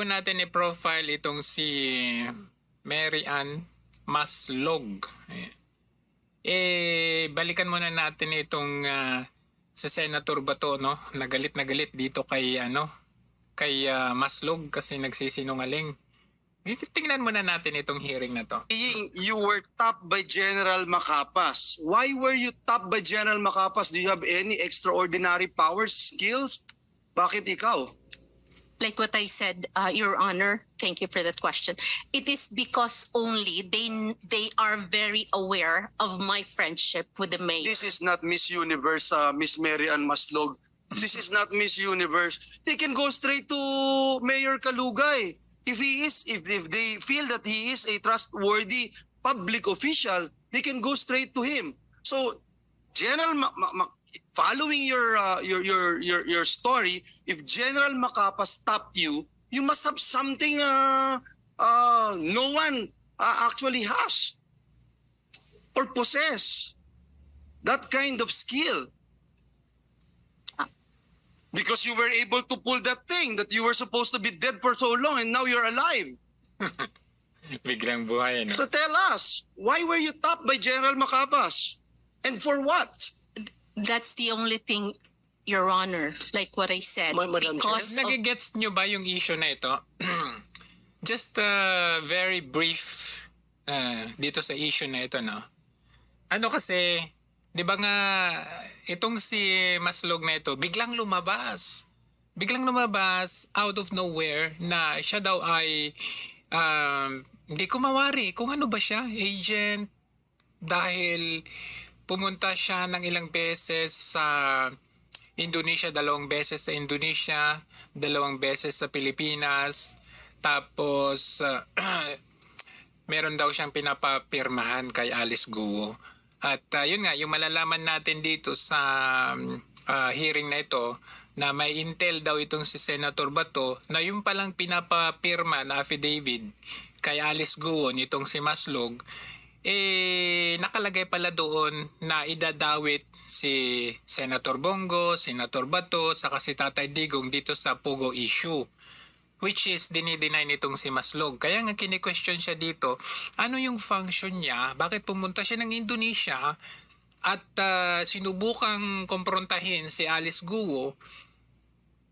bago natin i-profile itong si Mary Ann Maslog, eh, balikan muna natin itong ah, sa Senator Bato, no? Nagalit na galit dito kay, ano, kay ah, Maslog kasi nagsisinungaling. Tingnan muna natin itong hearing na to. you were topped by General Macapas. Why were you topped by General Macapas? Do you have any extraordinary powers, skills? Bakit ikaw? Like what I said, uh, Your Honor, thank you for that question. It is because only they they are very aware of my friendship with the mayor. This is not Miss Universe, uh, Miss Mary Ann Maslog. This is not Miss Universe. They can go straight to Mayor Kalugay. If he is, if, if they feel that he is a trustworthy public official, they can go straight to him. So, General, Ma- Ma- following your, uh, your your your your story, if General Macapa stopped you, you must have something uh, uh, no one uh, actually has or possess that kind of skill. Because you were able to pull that thing that you were supposed to be dead for so long and now you're alive. Biglang buhay, no? So tell us, why were you topped by General Macapas? And for what? That's the only thing, Your Honor, like what I said. Ma- Madam Chair? because of- Nagigets nyo ba yung issue na ito? Just a very brief uh, dito sa issue na ito, no? Ano kasi, di ba nga, itong si Maslog na ito, biglang lumabas. Biglang lumabas out of nowhere na siya daw ay, um, hindi ko mawari kung ano ba siya, agent, dahil pumunta siya ng ilang beses sa Indonesia, dalawang beses sa Indonesia, dalawang beses sa Pilipinas, tapos uh, meron daw siyang pinapapirmahan kay Alice Guo. At uh, yun nga, yung malalaman natin dito sa uh, hearing na ito, na may intel daw itong si Senator Bato na yung palang pinapapirma na affidavit kay Alice Guo nitong si Maslog, eh nakalagay pala doon na idadawit si Senator Bongo, Senator Bato, saka si Tatay Digong dito sa Pugo issue which is dinideny nitong si Maslog. Kaya nga kini-question siya dito, ano yung function niya, bakit pumunta siya ng Indonesia at ah, sinubukang komprontahin si Alice Guo,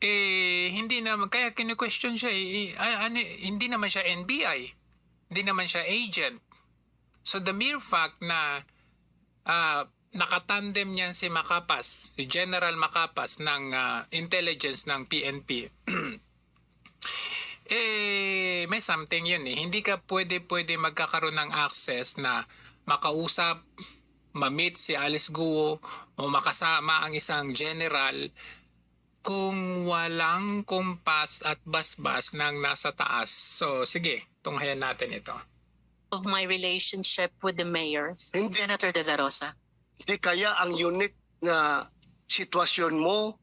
eh hindi naman, kaya kini-question siya, eh, ah, ano, hindi naman siya NBI, hindi naman siya agent. So the mere fact na ah, nakatandem niyan si Makapas, si General Makapas ng ah, intelligence ng PNP, eh may something yun eh. Hindi ka pwede pwede magkakaroon ng access na makausap, ma-meet si Alice Guo o makasama ang isang general kung walang kumpas at basbas ng nasa taas. So sige, tunghayan natin ito. Of my relationship with the mayor. Hindi, Senator De La Rosa. hindi kaya ang unique na sitwasyon mo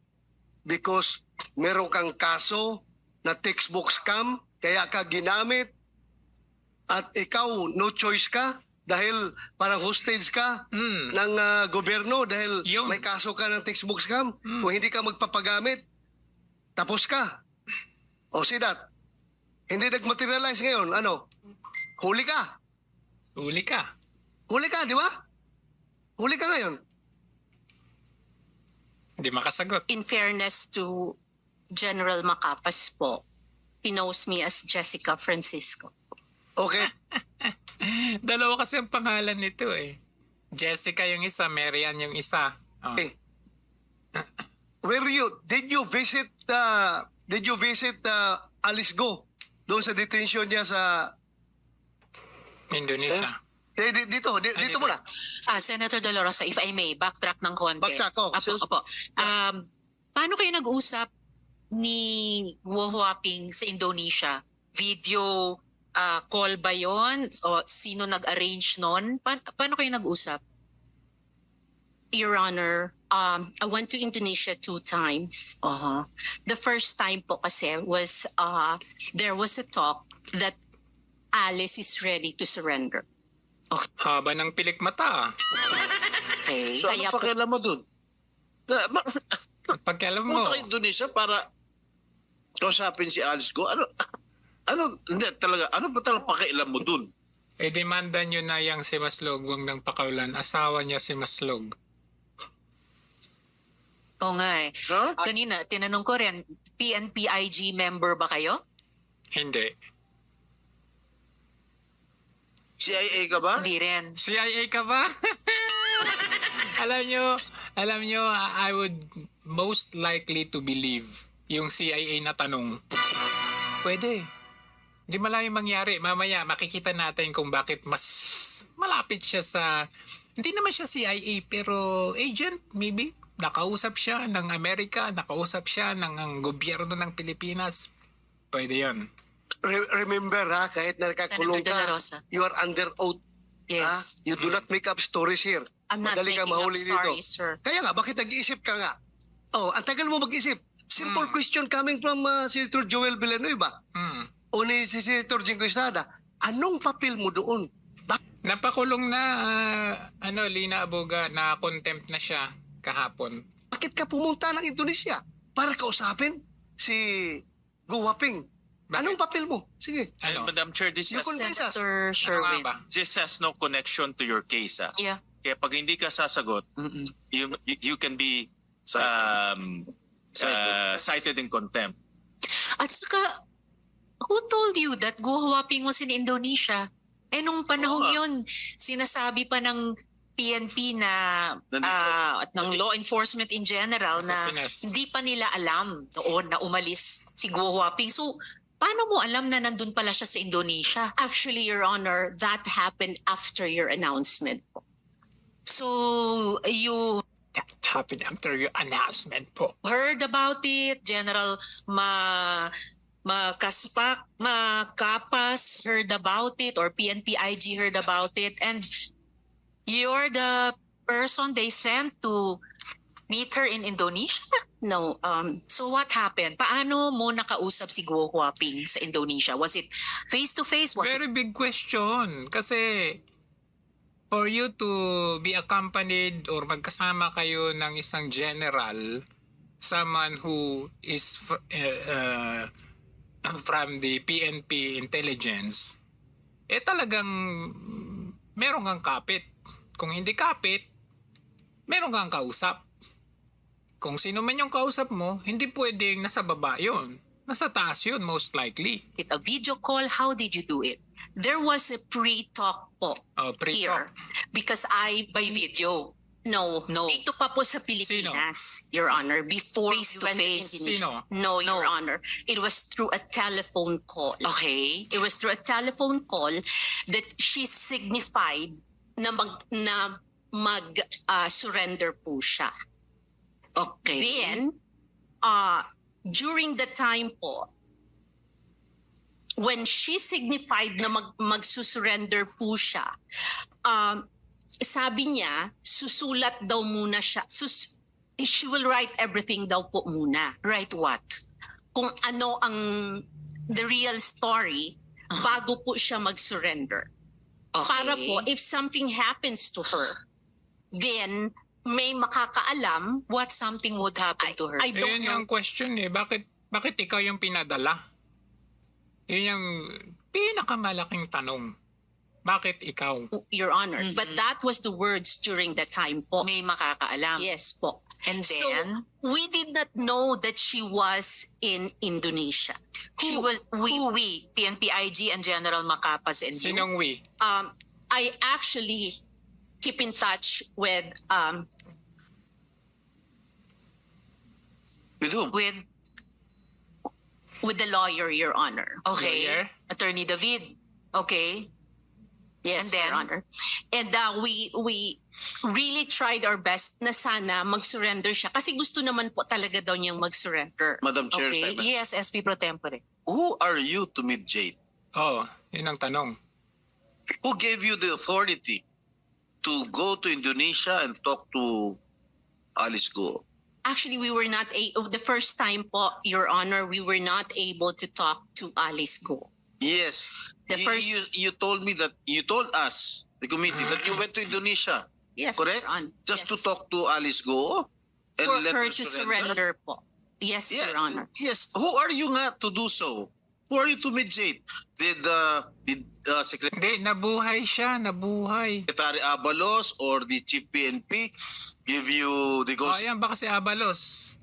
because meron kang kaso na textbook scam, kaya ka ginamit at ikaw no choice ka dahil parang hostage ka Hmm. ng ah, gobyerno dahil Yun. may kaso ka ng textbook scam. Kung hindi ka magpapagamit, tapos ka. O see that? Hindi nag-materialize ngayon. Ano? Huli ka. Huli ka. Huli ka, di ba? Huli ka ngayon. Hindi makasagot. In fairness to General Macapas po, he knows me as Jessica Francisco. Okay. Dalawa kasi ang pangalan nito eh. Jessica yung isa, Marian yung isa. Oh. Okay. Were you, did you visit, uh, did you visit uh, Alice Go? Doon sa detention niya sa, Indonesia. eh, di- dito, di- Ah, dito dito. muna. Ah, Senator De La Rosa, if I may, backtrack ng konti. Backtrack, oh. Apo, So- opo. Um, paano kayo nag-usap ni Guo Huaping sa Indonesia? Video ah, call ba yon? O sino nag-arrange nun? Pa- paano kayo nag-usap? Your Honor, um, I went to Indonesia two times. Uh-huh. The first time po kasi was, uh, there was a talk that Alice is ready to surrender. Haba ng pilik mata. Okay. So Kaya ano po- pakialam mo dun? Na, ma, mo, punta ka Indonesia para kausapin si Alice ko. Ano, ano, hindi talaga, ano ba talaga pakialam mo dun? Eh, demanda nyo na yung si Maslog, huwag nang pakaulan. Asawa niya si Maslog. Oo nga eh. Ha? Kanina, tinanong ko rin, PNPIG member ba kayo? Hindi. CIA ka ba? Hindi rin. CIA ka ba? alam nyo, alam nyo, I would most likely to believe yung CIA na tanong. Pwede. Hindi malayo mangyari. Mamaya, makikita natin kung bakit mas malapit siya sa... Hindi naman siya CIA, pero agent, maybe. Nakausap siya ng Amerika, nakausap siya ng ang gobyerno ng Pilipinas. Pwede yon. Re- remember ha, kahit na nakakulong Senator De La ka, Rosa. you are under oath. Yes. Ha? You do not make up stories here. I'm not Madali ka making up mahuli dito. stories, sir. Kaya nga, bakit nag-iisip ka nga? Oh, ang tagal mo mag-isip. Simple question coming from uh, Senator Joel Villanueva Hmm. o ni si Senator Jingo Estrada. Anong papel mo doon? Bak- Napakulong na, ah, ano, Lina Aboga, na contempt na siya kahapon. bakit ka pumunta ng Indonesia para kausapin si Go Waping? Bakit? Anong papel mo? Sige. Ano? Madam Chair, this, You has. Senator Ano nga Sherwin. ba? this has no connection to your case. Ah. Yeah. Kaya pag hindi ka sasagot, you, you, you can be um, uh, cited in contempt. At saka, who told you that Go Huaping was in Indonesia? Eh nung panahon Oo nga. yun, sinasabi pa ng PNP na Nandito. ah, at ng law enforcement in general Sa na Pinas. hindi pa nila alam noon na umalis si Go Huaping. So, paano mo alam na nandun pala siya sa Indonesia? Actually, Your Honor, that happened after your announcement. So, you That happened after your announcement po. heard about it, General Ma Makaspak, Makapas heard about it, or PNPIG heard about it, and you're the person they sent to meet her in Indonesia. No, um, So what happened? Paano mo nakausap si Guo Huaping sa Indonesia? Was it face to face? Was it Very big question. Kasi for you to be accompanied or magkasama kayo ng isang general, someone who is fr- uh, uh, from the PNP intelligence, eh talagang meron kang kapit. Kung hindi kapit, meron kang kausap. Kung sino man yung kausap mo, hindi pwedeng nasa baba yun. Nasa taas yun, most likely. a video call? How did you do it? there was a pre-talk po Oh, pre-talk. here because I By video. No, No. dito pa po sa Pilipinas, Your Honor, before Face to went to face. Sino? No, Your No. Honor. It was through a telephone call. Okay. It was through a telephone call that she signified na mag na mag uh, surrender po siya. Okay. Then, uh, during the time po, when she signified na mag, magsusurrender po siya, um, sabi niya, susulat daw muna siya. Sus, she will write everything daw po muna. Right what? Kung ano ang the real story bago po siya mag-surrender. Okay. Para po, if something happens to her, then may makakaalam what something would happen to her. I don't Ayun know. yung question eh. Bakit, bakit ikaw yung pinadala? Yun yung pinakamalaking tanong. Bakit ikaw? Your Honor. Mhm. But that was the words during the time po. May makakaalam. Yes po. And So, then, we did not know that she was in Indonesia. She who, was, we, who we, PNPIG and General Macapas and you, Sinong we? um, I actually keep in touch with, um, With whom? with, with the lawyer, Your Honor. okay, Lawyer? Attorney David. Okay. Yes, And then? Your Honor. And uh, we, we really tried our best na sana mag-surrender siya. Kasi gusto naman po talaga daw niyang mag-surrender. Madam Chair, Okay. out. Yes, SP Pro Tempore. who are you to meet Jade? Oh, yun ang tanong. Who gave you the authority to go to Indonesia and talk to Alice Go? Actually, we were not, a- the first time po, Your Honor, we were not able to talk to Alice Go. Yes. The you, first- you, you told me that, you told us, the committee, that you went to Indonesia Yes, Correct? Just Yes. to talk to Alice Go and For let her her to surrender? surrender po. Yes, Yeah, Your Honor. Yes. Who are you nga to do so? Who are you to mediate? Did uh, did uh, Secretary Hindi, nabuhay siya, nabuhay. Abalos or the Chief PNP give you the O go oh, yan, baka si Abalos.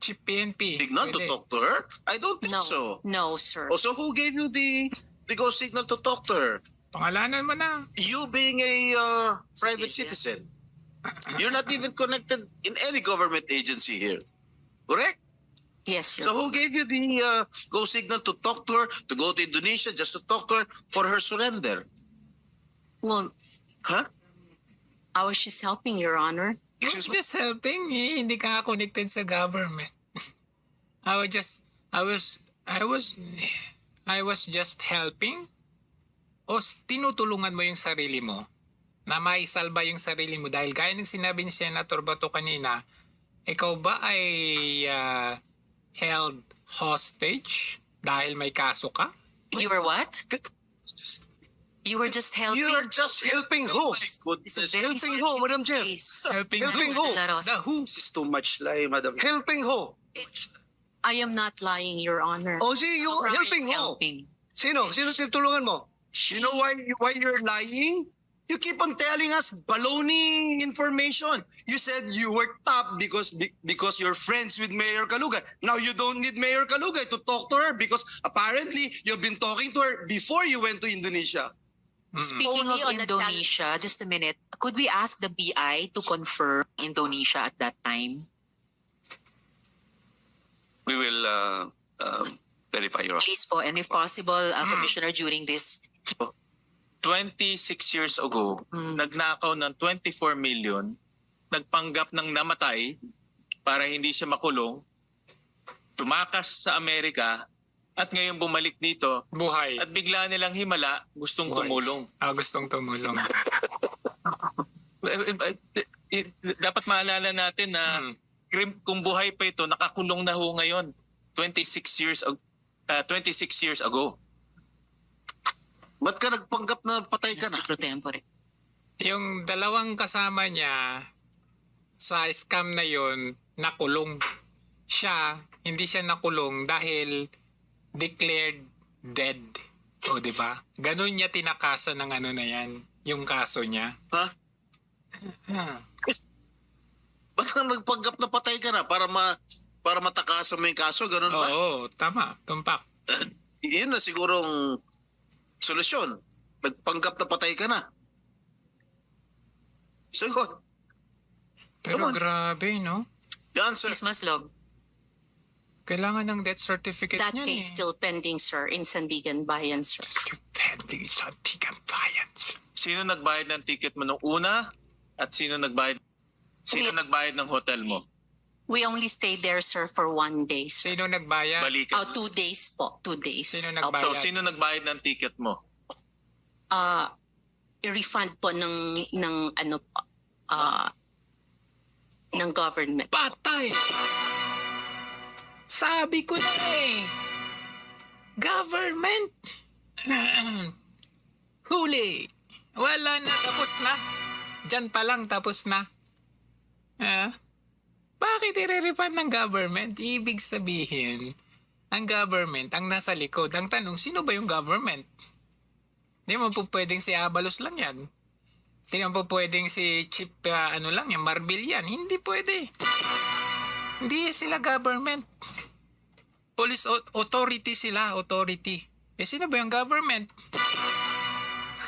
Chief PNP. signal to Pwede. talk to her? I don't think No, so. no, sir. Oh, so who gave you the the go signal to talk to her? Pangalanan mo na. You being a uh, private citizen, you're not even connected in any government agency here, correct? Yes, So sir. who gave you the uh, go signal to talk to her, to go to Indonesia just to talk to her for her surrender? Well, Huh? I was just helping, Your Honor. It's just helping eh. Hindi ka connected sa government. I was just, I was, I was, I was just helping. O s- tinutulungan mo yung sarili mo na maisalba yung sarili mo dahil gaya ng sinabi ni Senator Bato kanina, ikaw ba ay ah, held hostage dahil may kaso ka? You were what? You were just helping. You are just helping who? It's a Goodness. Helping who, Madam Chair? Helping, Helping who? who? The who? This is too much lie, Madam. Helping who? I am not lying, Your Honor. O si you helping who? helping? Sino? Sino tinutulungan mo? You know why why you're lying? You keep on telling us baloney information. You said you were top because be- because you're friends with Mayor Kalugay. Now you don't need Mayor Kalugay to talk to her because apparently you've been talking to her before you went to Indonesia. Speaking Only of Indonesia, just a minute. Could we ask the BI to confirm Indonesia at that time? We will uh, um, verify your Please po, and if possible, uh, Hmm. Commissioner, during this 26 years ago, Mm. nagnakaw ng 24 million, nagpanggap ng namatay para hindi siya makulong, tumakas sa Amerika, at ngayon bumalik dito, Buhay. at bigla nilang himala, gustong Buhay. tumulong. Ah, gustong tumulong. Eh, eh, Dapat maalala natin na Hmm. kung buhay pa ito, nakakulong na ho ngayon. 26 years uh, 26 years ago. Ba't ka nagpanggap na patay ka na? pro tempore. Yung dalawang kasama niya sa scam na yon nakulong. Siya, hindi siya nakulong dahil declared dead. O, di ba? Ganun niya tinakasan ng ano na yan, yung kaso niya. Ha? Ba't ka nagpanggap na patay ka na para ma para matakasan mo yung kaso? Ganun ba? Oo, tama, tumpak. Yun na sigurong solusyon. Nagpanggap na patay ka na. Sagot. Pero Come on. grabe, no? The answer. Miss Maslog, Kailangan ng death certificate That niyan case eh. still pending, sir, in Sandigan Bayan, sir. Pending sa Tigambayans. Sino nagbayad ng ticket mo nung una? At sino nagbayad Sino nagbayad ng hotel mo? We only stayed there, sir, for one day, sir. Sino nagbayad? Balikan. Oh, two days po. Two days. Sino nagbayad? So, sino nagbayad ng ticket mo? uh, refund po ng ng ano po uh, ng government. Patay! Sabi ko na eh. Government. Huli. Wala na, tapos na. Diyan pa lang, tapos na. Ah, bakit i-refund ng government? Ibig sabihin, ang government, ang nasa likod. Ang tanong, sino ba yung government? Hindi mo po pwedeng si Abalos lang yan. Hindi mo po pwedeng si Chip, ah, ano lang yan, Marbil yan. Hindi pwede. Hindi sila government. Police au- authority sila, authority. Eh sino ba yung government?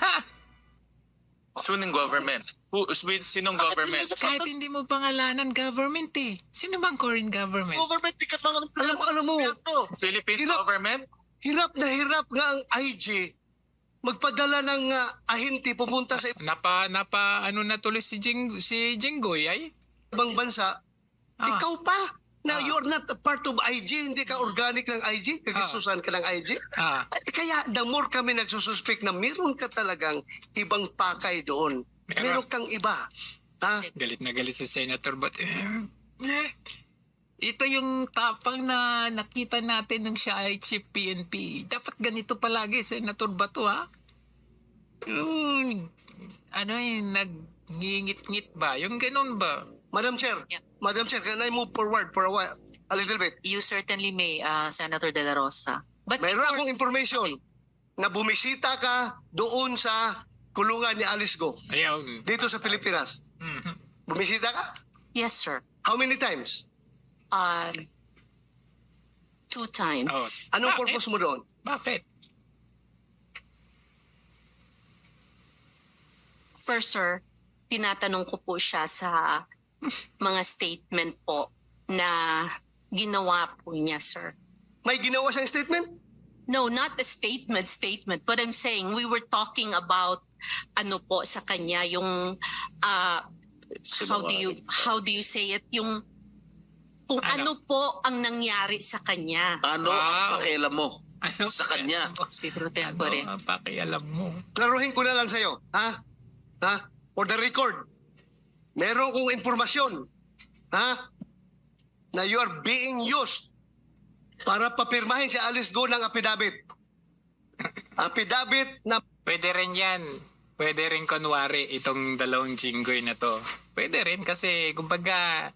Ha! Sinong government? Who, with, sinong government? Kahit hindi mo pangalanan government eh. Sino bang foreign government? Government ticket lang ang Alam mo, alam mo, Philippine Hirap. government? hirap na hirap nga ang IG magpadala ng uh, ahente pupunta sa Napa, napa, ano na tuloy si, Jing, si Jinggoy ay? ibang bansa. Ah. Ikaw pa na Ah. you're not a part of IG, hindi ka organic ng IG, kagisusan ka ng IG. Ah. Kaya the more kami nagsususpect na meron ka talagang ibang pakay doon. Meron. Meron kang iba. Ha? Galit na galit si Senator but eh, ito yung tapang na nakita natin nung siya ay chief PNP. Dapat ganito palagi, Senator Bato ha? Yung, ano yung nag-ngingit-ngit ba? Yung ganun ba? Madam Chair, Yeah. Madam Chair, can I move forward for a while? A little bit. you certainly may, uh, Senator De La Rosa. But Mayroon before- akong information na bumisita ka doon sa kulungan ni Alice Go Ayun. dito sa Pilipinas. Mhm. Bumisita ka? Yes, sir. How many times? Uh, two times. Oh. Anong Bakit? purpose mo doon? Bakit? First, sir, tinatanong ko po siya sa mga statement po na ginawa po niya, sir. May ginawa siyang statement? No, not a statement, statement. But I'm saying we were talking about ano po sa kanya uh, yung ah, how do you how do you say it yung kung Ano? ano, po ang nangyari sa kanya. Ano ang Wow. pakialam mo? Ano Sa kanya. Speaker pro Ano tempore. ang pakialam mo? Klaruhin ko na lang sa'yo. Ha? Ha? For the record, meron kong informasyon. Ha? Na you are being used para papirmahin si Alice Go ng affidavit. Affidavit na Pwede rin yan. Pwede rin kunwari itong dalawang jinggoy na to. Pwede rin kasi kumbaga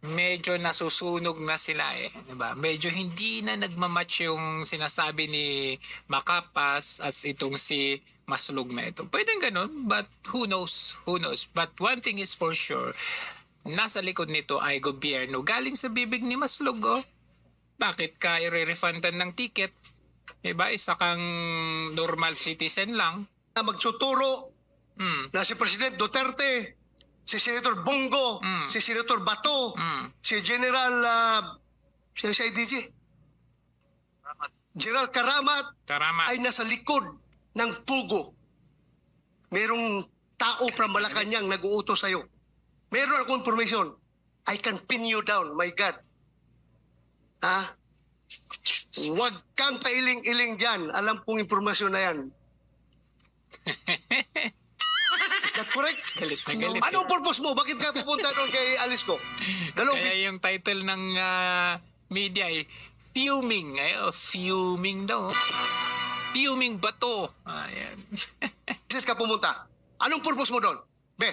medyo nasusunog na sila eh. Diba? Medyo hindi na nagmamatch yung sinasabi ni Makapas at itong si Maslog na ito. Pwede ganun, but who knows? Who knows? But one thing is for sure, nasa likod nito ay gobyerno. Galing sa bibig ni Maslog, oh. Bakit ka i-refundan ng ticket? Diba? Isa kang normal citizen lang. na magsuturo Hmm. na si President Duterte, si Senator Bongo, Mm. si Senator Bato, Mm. si General uh, sino si IDG? General Karamat Taramat. ay nasa likod ng pugo. Merong tao from Malacanang nag-uutos sa'yo. Meron akong information. I can pin you down, my God. Ha? Huwag kang pailing-iling dyan. Alam kong informasyon na yan. Is that correct? Galit na galit. Anong purpose mo? Bakit ka pupunta doon kay Alice ko? Dalawang Kaya yung title ng ah, media ay Fuming. Ay, oh, fuming daw. Fuming bato. Ayan. business ka pumunta. Anong purpose mo doon? Be,